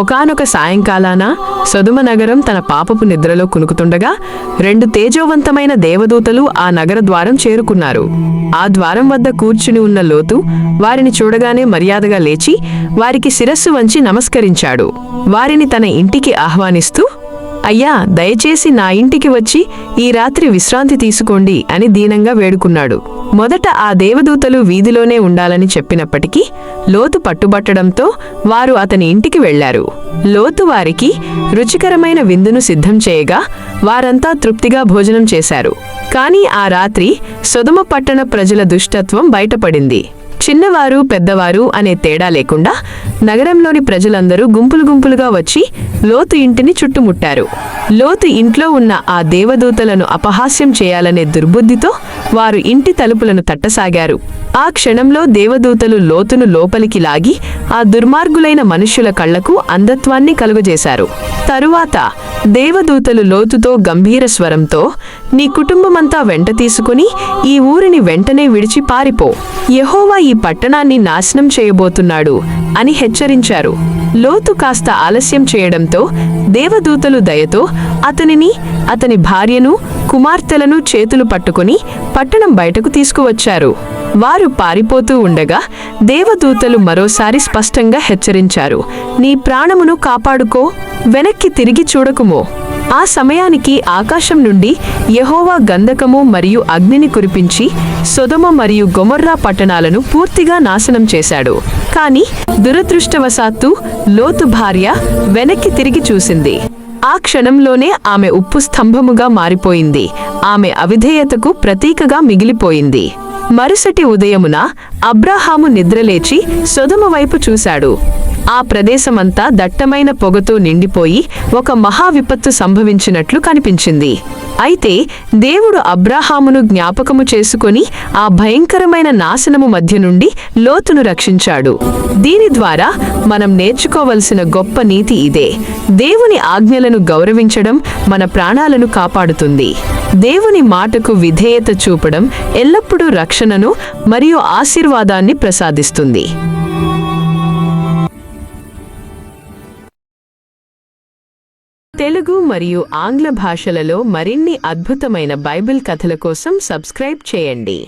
ఒకానొక సాయంకాలాన సదుమ నగరం తన పాపపు నిద్రలో కునుకుతుండగా రెండు తేజోవంతమైన దేవదూతలు ఆ నగర ద్వారం చేరుకున్నారు. ఆ ద్వారం వద్ద కూర్చుని ఉన్న లోతు వారిని చూడగానే మర్యాదగా లేచి వారికి శిరస్సు వంచి నమస్కరించాడు. వారిని తన ఇంటికి ఆహ్వానిస్తూ అయ్యా దయచేసి నా ఇంటికి వచ్చి ఈ రాత్రి విశ్రాంతి తీసుకోండి అని దీనంగా వేడుకున్నాడు. మొదట ఆ దేవదూతలు వీధిలోనే ఉండాలని చెప్పినప్పటికీ లోతు పట్టుబట్టడంతో వారు అతని ఇంటికి వెళ్ళారు లోతు వారికి రుచికరమైన విందును సిద్ధం చేయగా వారంతా తృప్తిగా భోజనం చేశారు. కానీ ఆ రాత్రి సొదుమ పట్టణ ప్రజల దుష్టత్వం బయటపడింది. చిన్నవారు పెద్దవారు అనే తేడా లేకుండా నగరంలోని ప్రజలందరూ గుంపులు గుంపులుగా వచ్చి లోతు ఇంటిని చుట్టుముట్టారు. లోతు ఇంట్లో ఉన్న ఆ దేవదూతలను అపహాస్యం చేయాలనే దుర్బుద్ధితో వారు ఇంటి తలుపులను తట్టసాగారు. ఆ క్షణంలో దేవదూతలు లోతును లోపలికి లాగి ఆ దుర్మార్గులైన మనుష్యుల కళ్ళకు అంధత్వాన్ని కలుగజేశారు. తరువాత దేవదూతలు లోతుతో గంభీర స్వరంతో నీ కుటుంబమంతా వెంట తీసుకుని ఈ ఊరిని వెంటనే విడిచి పారిపో. యహోవా ఈ పట్టణాన్ని నాశనం చేయబోతున్నాడు అని హెచ్చరించారు. లోతు కాస్త ఆలస్యం చేయడంతో దేవదూతలు దయతో అతనిని అతని భార్యను కుమార్తెలను చేతులు పట్టుకుని పట్టణం బయటకు తీసుకువచ్చారు. వారు పారిపోతూ ఉండగా దేవదూతలు మరోసారి స్పష్టంగా హెచ్చరించారు. నీ ప్రాణమును కాపాడుకో. వెనక్కి తిరిగి చూడకుమో. ఆ సమయానికి ఆకాశం నుండి యెహోవా గంధకము మరియు అగ్నిని కురిపించి సొదమ మరియు గొమొర్రా పట్టణాలను పూర్తిగా నాశనం చేశాడు. కాని దురదృష్టవశాత్తు లోతు భార్య వెనక్కి తిరిగి చూసింది. ఆ క్షణంలోనే ఆమె ఉప్పు స్తంభముగా మారిపోయింది. ఆమె అవిధేయతకు ప్రతీకగా మిగిలిపోయింది. మరుసటి ఉదయమున అబ్రాహాము నిద్రలేచి సొదమ వైపు చూశాడు. ఆ ప్రదేశమంతా దట్టమైన పొగతో నిండిపోయి ఒక మహా విపత్తు సంభవించినట్లు కనిపించింది. అయితే దేవుడు అబ్రాహామును జ్ఞాపకము చేసుకొని ఆ భయంకరమైన నాశనము మధ్య నుండి లోతును రక్షించాడు. దీని ద్వారా మనం నేర్చుకోవలసిన గొప్ప నీతి ఇదే. దేవుని ఆజ్ఞలను గౌరవించడం మన ప్రాణాలను కాపాడుతుంది. దేవుని మాటకు విధేయత చూపడం ఎల్లప్పుడూ రక్షణను మరియు ఆశీర్వాదాన్ని ప్రసాదిస్తుంది. తెలుగు మరియు ఆంగ్ల భాషలలో మరిన్ని అద్భుతమైన బైబిల్ కథల కోసం సబ్స్క్రైబ్ చేయండి.